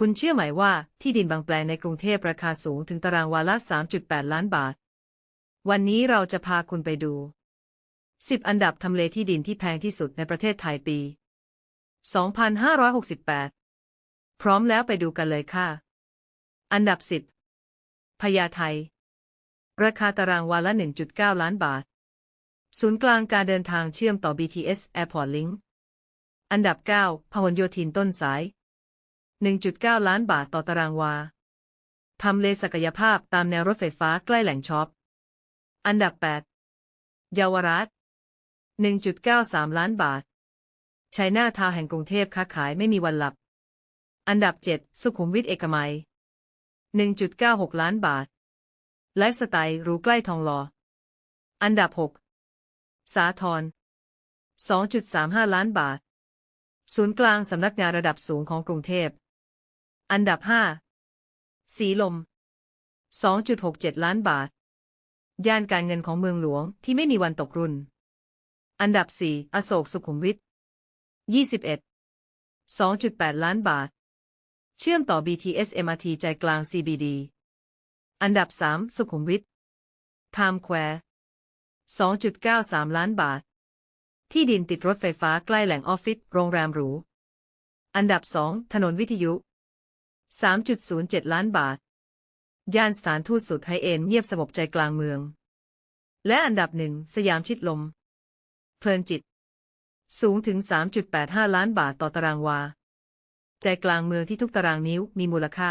คุณเชื่อไหมว่าที่ดินบางแปลงในกรุงเทพราคาสูงถึงตารางวาละ 3.8 ล้านบาท วันนี้เราจะพาคุณไปดู 10 อันดับทำเลที่ดินที่แพงที่สุดในประเทศไทยปี 2568 พร้อมแล้วไปดูกันเลยค่ะ อันดับ 10พญาไทราคาตารางวาละ 1.9 ล้านบาท ศูนย์กลางการเดินทางเชื่อมต่อ BTS Airport Link อันดับ 9 พหลโยธินต้นสาย 1.9 ล้านบาทต่อตารางวา ทำเลศักยภาพตามแนวรถไฟฟ้าใกล้แหล่งช็อป อันดับ 8 เยาวราช 1.93 ล้านบาทชัยนาทาวแห่งกรุงเทพค้าขายไม่มีวันหลับ อันดับ 7 สุขุมวิทเอกมัย 1.96 ล้านบาท ไลฟ์สไตล์หรูใกล้ทองหล่อ อันดับ 6 สาทร2.35 ล้านบาท ศูนย์กลางสำนักงานระดับสูงของกรุงเทพ อันดับ 5 สีลม 2.67 ล้านบาท ย่านการเงินของเมืองหลวงที่ไม่มีวันตกรุ่น อันดับ 4 อโศกสุขุมวิท 21 2.8 ล้านบาท เชื่อมต่อ BTS MRT ใจกลาง CBD อันดับ 3 สุขุมวิทไทม์แควร์ 2.93 ล้านบาท ที่ดินติดรถไฟฟ้าใกล้แหล่งออฟฟิศโรงแรมหรู อันดับ 2 ถนนวิทยุ 3.07 ล้านบาท ย่านสถานทูตสุดไฮเอ็นเงียบสงบใจกลางเมือง และอันดับหนึ่งสยามชิดลม เพลินจิต สูงถึง 3.85 ล้านบาทต่อตารางวา ใจกลางเมืองที่ทุกตารางนิ้วมีมูลค่า